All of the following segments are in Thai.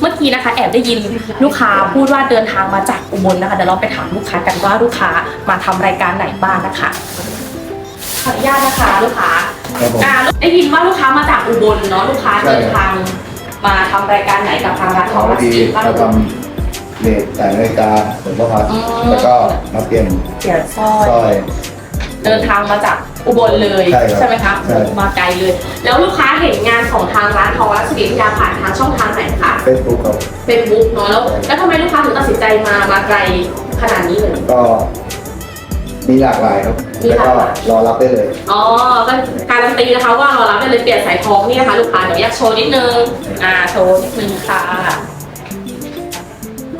เมื่อกี้นะคะแอบได้ยินลูกค้าพูดว่าเดินทางมาจากอุบลนะคะเดี๋ยวเราไปถามลูกค้ากันว่าลูกค้ามาทำรายการไหนบ้างนะคะขออนุญาตนะคะลูกค้าครับผม อ่าได้ยินว่าลูกค้ามาจากอุบลเนาะลูกค้าใช่ เดินทางมาทำรายการไหนกับทางร้านทองพรัอศดีมีบ้างเราทำเลทแต่นาฬิกาหลวงพ่อพัดอืม แล้วก็มาเปลี่ยนเปลี่ยนสร้อสร้อยยเดินทางมาจากอุบลเลยใช่ครับไหมคะใช่ มาไกลเลย แล้วลูกค้าเห็นงานของทางร้านทองรัศมีวิทยาผ่านทางช่องทาง ไหนคะเฟซบุ๊กครับ เฟซบุ๊กเนาะแล้วแล้วทำไมลูกค้าถึงตัดสินใจมามาไกลขนาดนี้เลย ก็มีหลากหลายครับ มีแล้วหลากก็หลาย รอรับได้เลย อ๋อก็การันตีนะคะว่าเรารับได้เลยเปลี่ยนสายทองนี่นะคะลูกค้าเดี๋ยวอยากโชว์นิดนึง อ่าโชว์นิดนึงค่ะ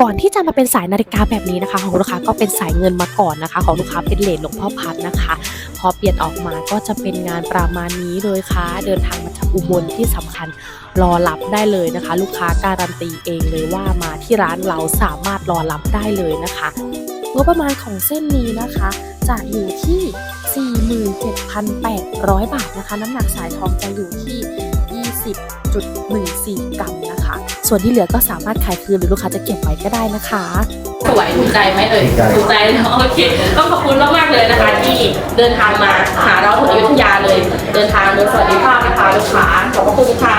ก่อนที่จะมาเป็นสายนาฬิกาแบบนี้นะคะ ของลูกค้าก็เป็นสายเงินมาก่อนนะคะ ของลูกค้าเป็นเลทหลวงพ่อพัดนะคะ พอเปลี่ยนออกมาก็จะเป็นงานประมาณนี้เลยค่ะ เดินทางมาจากอุบลที่สำคัญรอรับได้เลยนะคะ ลูกค้าการันตีเองเลยว่ามาที่ร้านเราสามารถรอรับได้เลยนะคะงบประมาณของเส้นนี้นะคะจะอยู่ที่ 47,800 บาทนะคะ น้ำหนักสายทองจะอยู่ที่ 20.14 กรัมน ส่วนที่เหลือก็สามารถขายคืนหรือลูกค้าจะเก็บไว้ก็ได้นะคะ สวยถูกใจไหมเอ่ยถูกใจถูกใจเนาะโอเคต้องขอบคุณมากๆเลยนะคะ ที่เดินทางมาหาเราถึงอยุธยาเลย เดินทางโดยสวัสดิภาพนะคะลูกค้าขอบพระคุณค่ะ